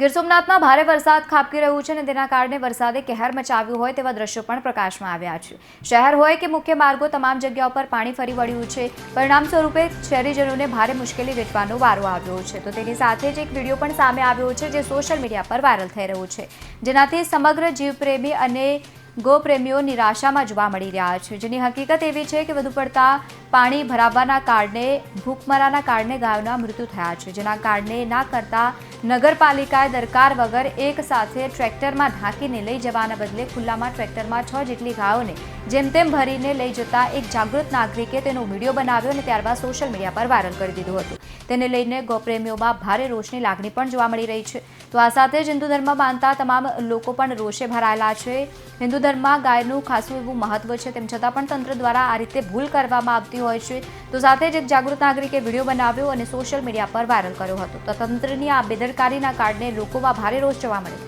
ગીર સોમનાથમાં ભારે વરસાદ ખાબકી રહ્યું છે અને તેના કારણે વરસાદે કહેર મચાવ્યું હોય તેવા દ્રશ્યો પણ પ્રકાશમાં આવ્યા છે. શહેર હોય કે મુખ્ય માર્ગો તમામ જગ્યાઓ પર પાણી ફરી વળ્યું છે. પરિણામ સ્વરૂપે શહેરીજનોને ભારે મુશ્કેલી વેઠવાનો વારો આવ્યો છે. તો તેની સાથે જ એક વીડિયો પણ સામે આવ્યો છે જે સોશિયલ મીડિયા પર વાયરલ થઈ રહ્યો છે. જેનાથી સમગ્ર જીવપ્રેમી અને ગોપ્રેમીઓ નિરાશામાં જોવા મળી રહ્યા છે. જેની હકીકત એવી છે કે વધુ પડતા પાણી ભરાવવાના કારણે, ભૂખમરાના કારણે ગાયોના મૃત્યુ થયા છે. જેના કારણે ના કરતા નગરપાલિકાએ દરકાર વગર એક સાથે ટ્રેક્ટરમાં ઢાંકીને લઈ જવાના બદલે ખુલ્લામાં ટ્રેક્ટરમાં છ જેટલી ગાયોને જેમ તેમ ભરીને લઈ જતા એક જાગૃત નાગરિકે તેનો વીડિયો બનાવ્યો અને ત્યારબાદ સોશિયલ મીડિયા પર વાયરલ કરી દીધું હતું. તેને લઈને ગૌપ્રેમીઓમાં ભારે રોષની લાગણી પણ જોવા મળી રહી છે. તો આ સાથે જ હિન્દુ ધર્મ માનતા તમામ લોકો પણ રોષે ભરાયેલા છે. હિન્દુ ધર્મમાં ગાયનું ખાસું એવું મહત્વ છે, તેમ છતાં પણ તંત્ર દ્વારા આ રીતે ભૂલ કરવામાં આવતી હોય છે. તો સાથે જ એક જાગૃત નાગરિકે વીડિયો બનાવ્યો અને સોશિયલ મીડિયા પર વાયરલ કર્યો હતો. તો તંત્રની આ બેદરકારીના કારણે લોકોમાં ભારે રોષ જોવા મળ્યો.